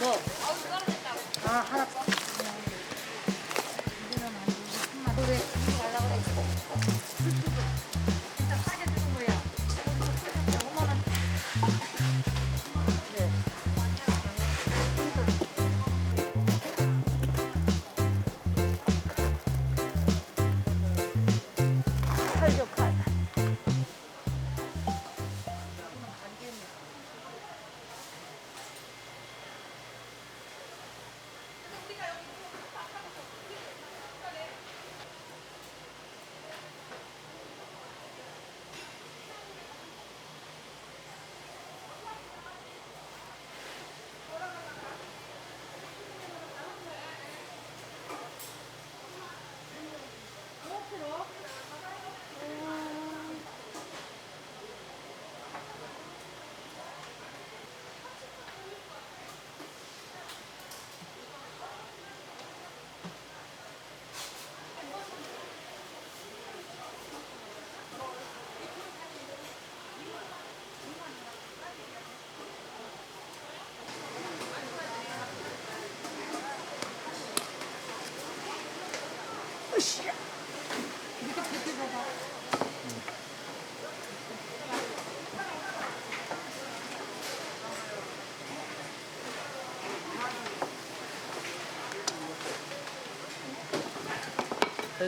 뭐? 아, 하나. 이거는 안 되고, 3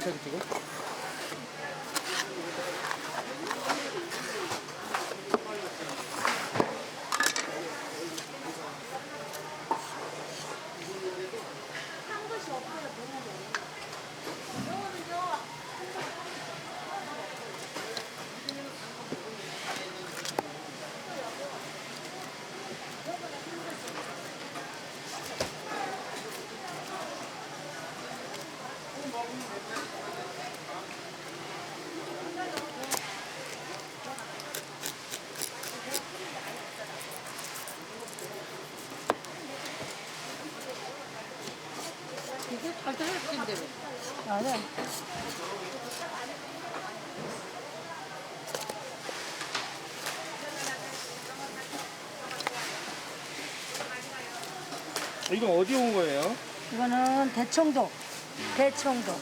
살짝 찍어. 잘도 할텐데 왜? 아니야. 이건 어디 온 거예요? 이거는 대청도. 대청도.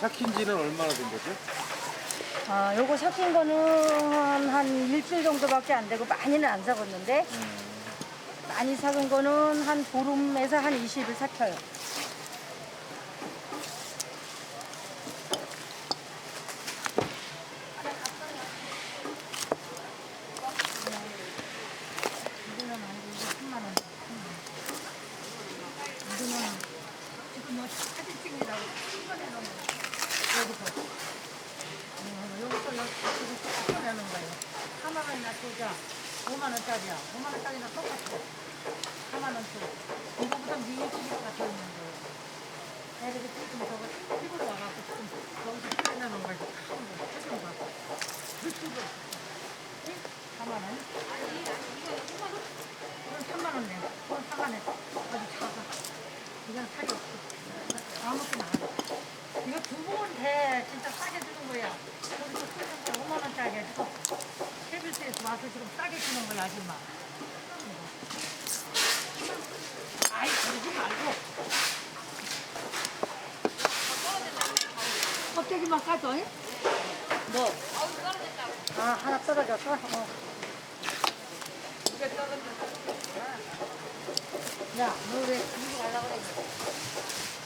삭힌 지는 얼마나 된 거죠? 아, 요거 삭힌 거는 한 일주일 정도밖에 안 되고 많이는 안 삭았는데 많이 삭은 거는 한 보름에서 한 20일 삭혀요. 이거는 안 되고 3만 원. 이거는 지금 뭐 사진 찍느라고 찍어내 놓은 거. 여기서. 어, 여기서 여기 찍어내는 거예요. 4만 원이나 주자. 5만 원짜리야. 5만 원짜리나 똑같아. 4만 원 줘. 이거보다 위에 기계가 더 있는. 내가 이렇게 지금 저거 피부로 와갖고 지금 여기서 찍어내는 거예요. 큰 거, 해준 거. 그 피부. 4만 원? 그건 3만 원네. 그건 4만 원. 어디 작아. 이건 살이 없어. 아무것도 안 해. 이거 두 번 돼. 진짜 싸게 주는 거야. 거기서 풀는 거 5만 원짜리야. 지금 케이블스에서 와서 지금 싸게 주는 거야, 아줌마. 아이, 그러지 말고. 껍데기 만 까줘, 잉? 뭐? 아, 하나 떨어졌어? 어. 야, 너왜 이거 가려고 그래?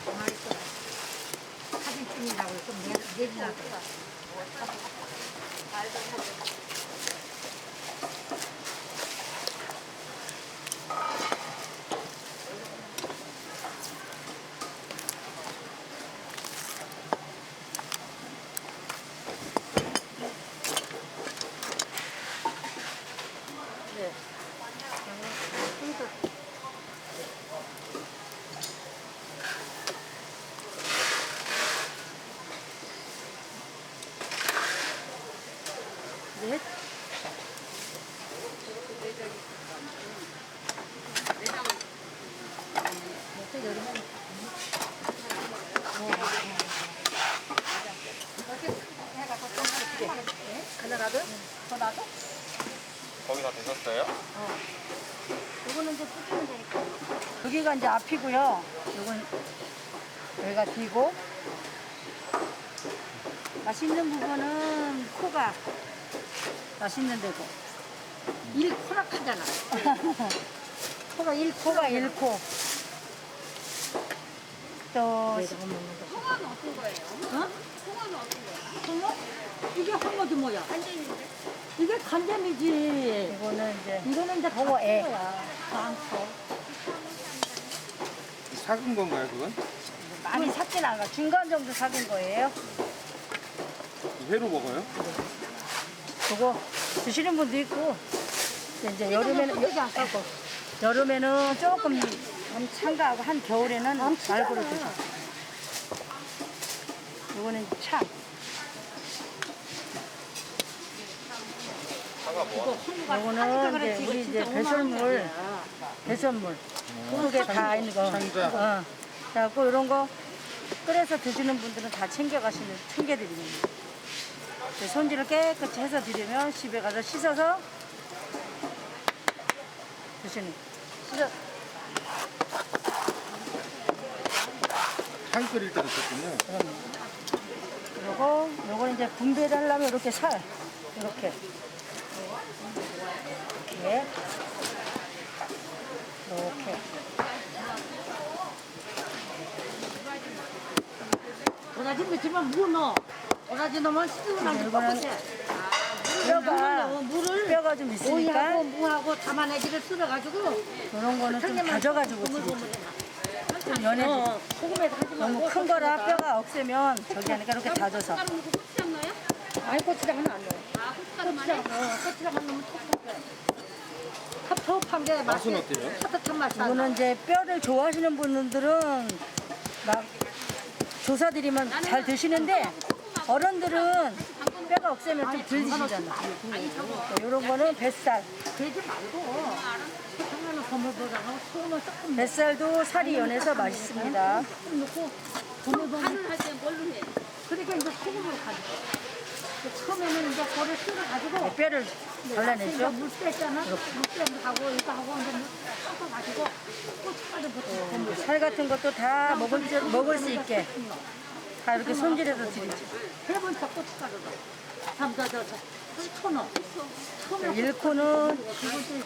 가만히 있어. 사진 찍는다고 좀 내, 내지나. 네. 네? 또 여름에 어, 어. 이렇게 해갖고 좀 이렇게 해. 하나 가득? 더 놔둬? 다 되셨어요? 이거는 이제 뜯으면 되니까. 여기가 이제 앞이고요. 이건 여기가 뒤고. 맛있는 부분은 코가 맛있는 데고. 일 코락하잖아. 코가 1코가 1코. 또 홍어는 어떤 거예요? 어? 홍어는 어떤 거예요? 홍어? 이게 홍어지 뭐야? 한정인데? 이게 간장이지. 이거는 이제 이거는 이제 홍어애. 많고. 삭은 건가요, 그건? 많이 삭진 않아. 중간 정도 삭은 거예요. 회로 먹어요? 그거 드시는 분도 있고 이제 여름에는 여, 여름에는 조금 좀 참가하고 한 겨울에는 말고로 드셔. 이거는 참. 이거는 이제 우리 이제 배설물, 배설물 속에 다 있는 거. 어. 그래갖고 이런 거 끓여서 드시는 분들은 다 챙겨가시는 챙겨드리는 거. 이제 손질을 깨끗이 해서 드리면 집에 가서 씻어서 드시는. 씻어. 탕 끓일 때도 썼군요. 그리고 요거는 이제 분배를 하려면 이렇게 살 이렇게 이렇게 도라지 넣지만 무 넣어. 도라지 넣으면 시중을 안 이거는 돼. 뼈가 물을 뼈가 좀 있으니까 오이하고 무하고 담아내기를 쓸어가지고 이런 거는 좀 다져가지고. 좀 연해 어, 소금에다 하지 말고 너무 큰 거라 뼈가 없애면 저기 하니까 이렇게 다져서 고추장 넣어요? 아니 고추장은 안 넣어. 아, 고춧가루만 해? 고추장, 어, 고추장만 넣으면 텁텁해. 텁텁한 게 맛이 맛은 어때요? 따뜻한 맛이 안. 이거는 이제 뼈를 좋아하시는 분들은 막 조사드리면 잘 드시는데 어른들은 뼈가 없애면 좀 덜 드시잖아. 이런 거는 뱃살. 되지 말고 하나는 버물버물하고 소금을 조금 뱃살도 살이 연해서 맛있습니다. 넣고 버물버물 간을 할때 뭘로 해? 그러니까 이제 소금으로 가져. 처음에는 이제 거를 쓸어가지고 뼈를 이제 발라내죠. 물 뺐잖아. 물 빼고 하고 이거 하고 이제 물 섞어가지고 고춧가루 부터 버물. 살 같은 것도 다 먹을, 수- 먹을 수 있게 다 이렇게 손질해서 드리죠. 세 번째 고춧가루로. 식초 넣어. 처음에 1코는 두 번째.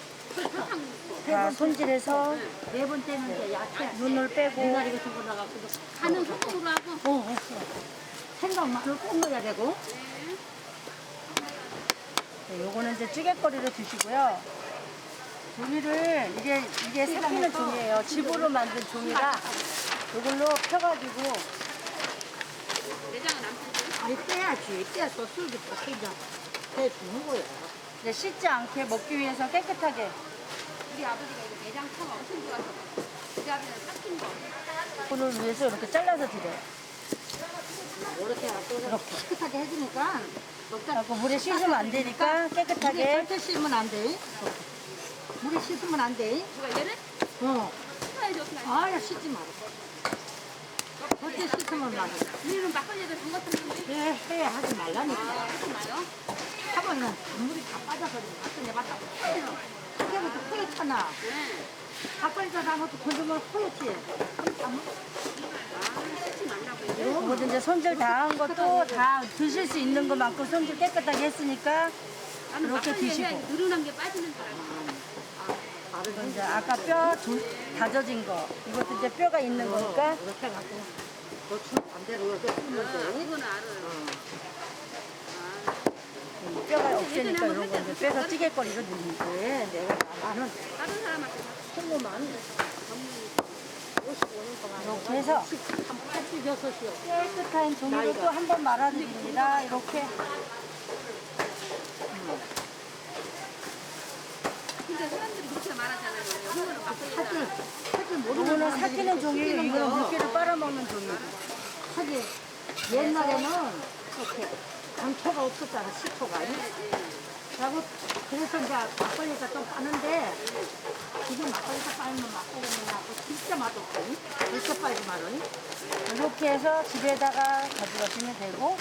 다 손질해서 네 번째는 이제 야채. 눈을 빼고 미나리 같은 거 넣어갖고 간은 소금으로 하고 어. 생강 마늘 꼭 넣어야 되고. 네, 요거는 이제 찌개거리로 드시고요. 종이를 이게 이게 삭히는 종이에요. 집으로 만든 종이라 이걸로 펴가지고 내장은 안 펴지? 아니 빼야지. 빼서 술도 볶이자. 해주는 거야. 이제 씻지 않게 먹기 위해서 깨끗하게 우리 아버지가 이거 내장 청 엄청 좋아서 우리 아버지는 삭힌 거 그를 위해서 이렇게 잘라서 드려요. 이렇게 해갖고 이렇게 깨끗하게 해주니까 먹다 그래갖고 물에 씻으면 안 되니까 물에 깨끗하게 절대 씻으면 안 돼. 물에 씻으면 안 돼. 누가 얘를 어. 아야 씻지 마라. 절대 씻으면 안 돼. 우리는 막걸리에도 담갔었는데 해, 해 하지 말라니까. 하지 마요 하면은 물이 다 빠져서 같은 데 맞다. 하얘부터 허옇잖아. 네. 닭발에다 담아도 건조면 허옇지. 그럼 담아. 아, 이제 손질 다 한 것도 다 드실 수 있는 것만큼 손질 깨끗하게 했으니까 이렇게 드시고. 느른한 게 빠지는 줄 알고. 이제 아까 뼈 조- 다져진 거. 이것도 이제 뼈가 있는 거니까. 이렇게 해갖고 고추 반대로 이렇게 아, 씹는데. 이거는 알아요. 뼈가 없으니까 이런 거 이제 빼서 찌개거리로 넣는 거. 네, 내가 나는 다른 사람한테 55년 동안 이렇게 해서 한 86이요. 깨끗한 종이로 또 한 번 말아드립니다. 이렇게 근데 사람들이 그렇게 말하잖아요 이거는 사실 사실 모르는 삭히는 종이에요. 이거는 거. 물기를 빨아먹는 종이에요. 사실 옛날에는 이렇게 강초가 없었잖아 식초가 그래서 이제 막걸리가 좀 빠는데 지금 막걸리가 빠면 막걸리는 하고 진짜 맛없거든 이렇게 빨지 말은 이렇게 해서 집에다가 가져가시면 되고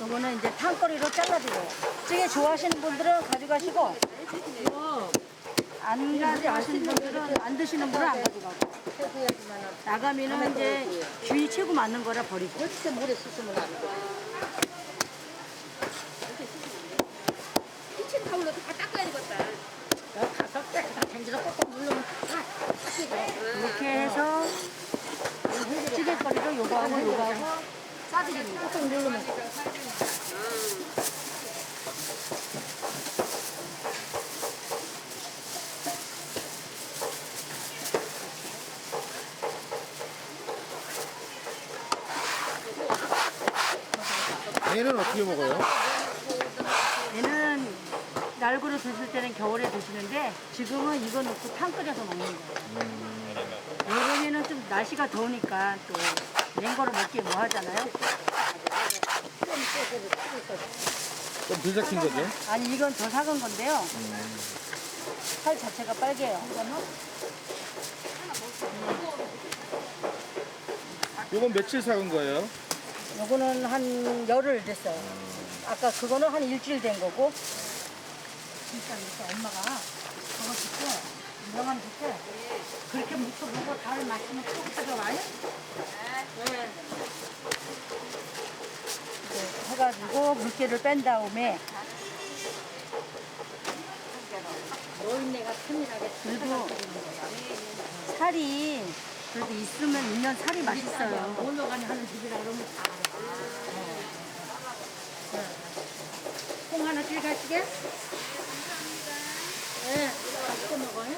요거는 이제 탕거리로 잘라주고 찌개 좋아하시는 분들은 가져가시고 안 가져가시는 분들은 안 드시는 분은 안 가져가고 나가면은 이제 귀 최고 맞는 거라 버리고 이렇게 물에 씻으면 안 돼. 키친 타올로 다 닦아야 되겠다. 여 다섯 개, 다 댕기서 꼭꼭 누르면 다 닦이죠. 이렇게 해서 찌개거리로 요거하고 요거하고 싸드립니다. 꼭꼭 누르면 얘는 어떻게 먹어요? 얘는 날고로 드실 때는 겨울에 드시는데 지금은 이거 넣고 탕 끓여서 먹는 거예요. 여 좀 날씨가 더우니까 또 냉거로 먹기 뭐 하잖아요. 좀덜 작힌 거죠? 아니 이건 더 작은 건데요. 살 자체가 빨개요. 이건 며칠 삭은 거예요? 요거는 한 열흘 됐어요. 아까 그거는 한 일주일 된 거고. 진짜 이렇게 엄마가 저거 줄게, 명함 줄게. 그렇게 묵혀보고 달 마시면 꼭 가져와요? 네. 이렇게 해가지고 물기를 뺀 다음에 노인네가 튼실하게 그래도 살이 그래도 있으면 있는 살이 맛있어요. 올라가니 하는 집이라 그러면 다 알아. 네. 콩 하나 길 가시게? 네, 먹어요. 네.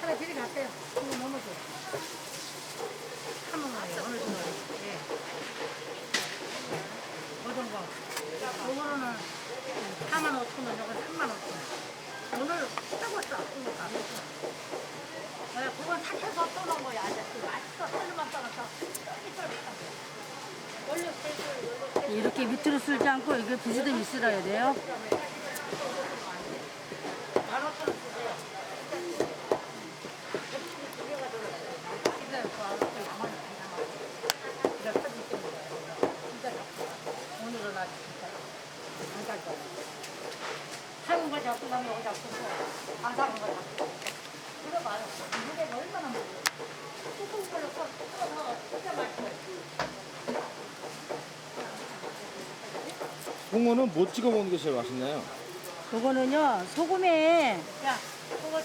하나 길 가세요. 콩 넘어줘. 한 번만요. 어느 정도. 네. 어떤 거? 요거는 4만 5천 원, 요건 3만 5천 원. 오늘 싸고 왔어. 그러니까. 네, 그건 삭혀서 떠놓은 거야. 아저씨. 맛있어. 털만 떠나서. 이렇게 밑으로 쓸지 않고 이게 비스듬히 쓸어야 돼요. 만 오천 원 주세요. 집에 와서 양말 다 남았어. 이거 사진 찍는 거야. 진짜 좋다. 오늘은 아주 진짜 안 가져. 사는 거 잡고 가면 여기 잡고 또안 사는 거 잡고. 그거 말아. 무게가 얼마나 무거워. 뚜껑 걸로 써. 뜯어서 진짜 맛있어. 홍어는 뭐 찍어 먹는 게 제일 맛있나요? 요거는요 소금에 야, 그거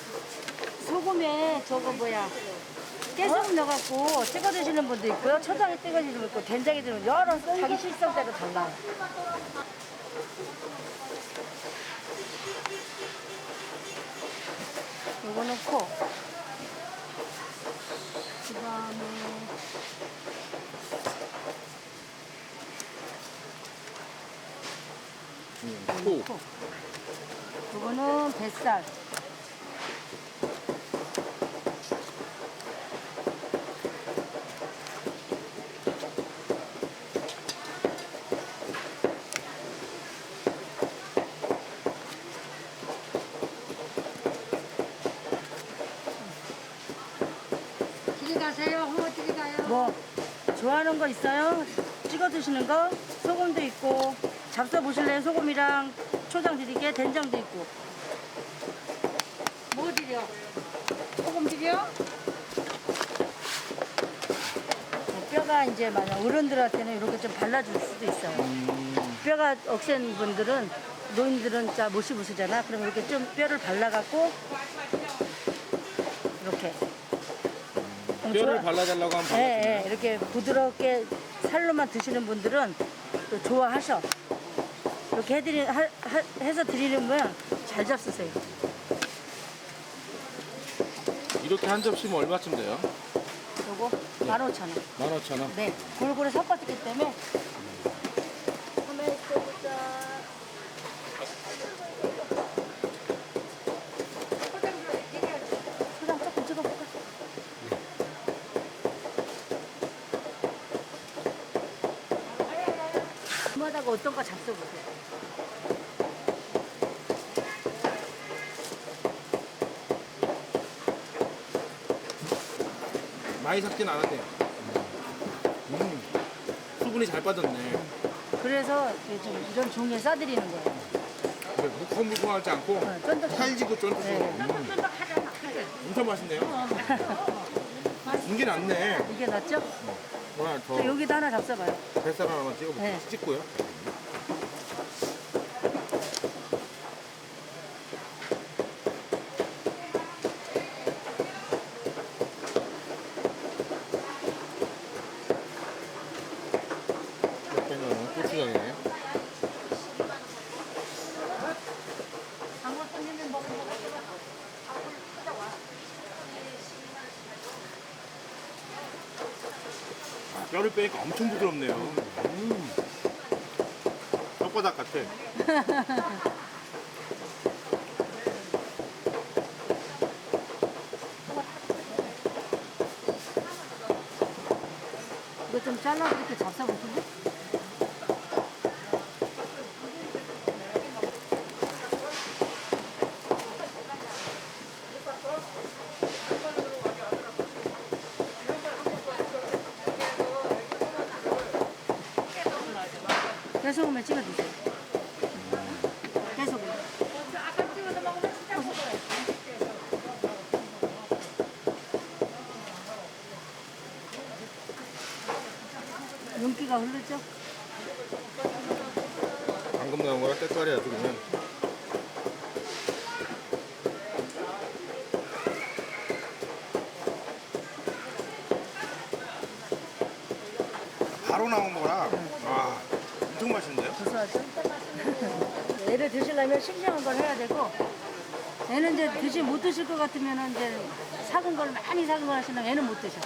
소금에 저거 뭐야 깨소금 넣어갖고 찍어 드시는 분도 있고요. 초장에 찍어 드시는 분도 있고 된장에 드시는 여러 자기 실성대로 달라 요. 요거는 코. 그다음에 음, 코. 코. 요거는 뱃살. 집에 가세요. 홍어 집에 가요. 뭐 좋아하는 거 있어요? 찍어 드시는 거? 소금도 있고 잡숴 보실래요? 소금이랑 초장 드리게 된장도 있고 뭐 드려? 소금 드려? 뼈가 이제 만약 어른들한테는 이렇게 좀 발라줄 수도 있어요. 뼈가 억센 분들은 노인들은 잘못 씹으시잖아. 그럼 이렇게 좀 뼈를 발라갖고 이렇게 뼈를 발라달라고 하면 예, 발라주나요? 예, 이렇게 부드럽게 살로만 드시는 분들은 또 좋아하셔. 이렇게 해드리, 하, 하- 해서 드리면 잘 잡수세요. 이렇게 한 접시면 얼마쯤 돼요? 요거 15,000원. 15,000원? 네, 골고루 섞었기 때문에 초장 조금 찍어볼까? 마다가 어떤 거 잡숴보세요. 많이 삭진 않았네요. 음, 수분이 잘 빠졌네. 그래서 좀 이런 종류에 싸드리는 거예요. 물컹물컹하지 않고 어, 쫀득. 살지고 쫀득. 네. 그래. 엄청 맛있네요. 이게 낫네. 이게 낫죠? 와, 저저 여기다 하나 잡숴봐요. 뱃살 하나만 찍어볼게요. 네. 찍고요. 옆에는 고추장이에요. 장어 손님이 먹으면 먹으면 아, 뼈를 빼니까 엄청 부드럽네요. 음. 뼈바닥 같아. 이거 좀 잘라서 이렇게 잡숴보실래? 찍어 드세요. 먹어요. 윤기가 흐르죠? 방금 나온 거랑 때깔이 아주 그냥. 바로 나온 거라. 와, 엄청 맛있는데요? 고소하죠? 얘를 드시려면 싱싱한 걸 해야 되고 얘는 이제 드시 못 드실 것 같으면 이제 삭은 걸 많이 삭은 걸 하시면 얘는 못 드셔.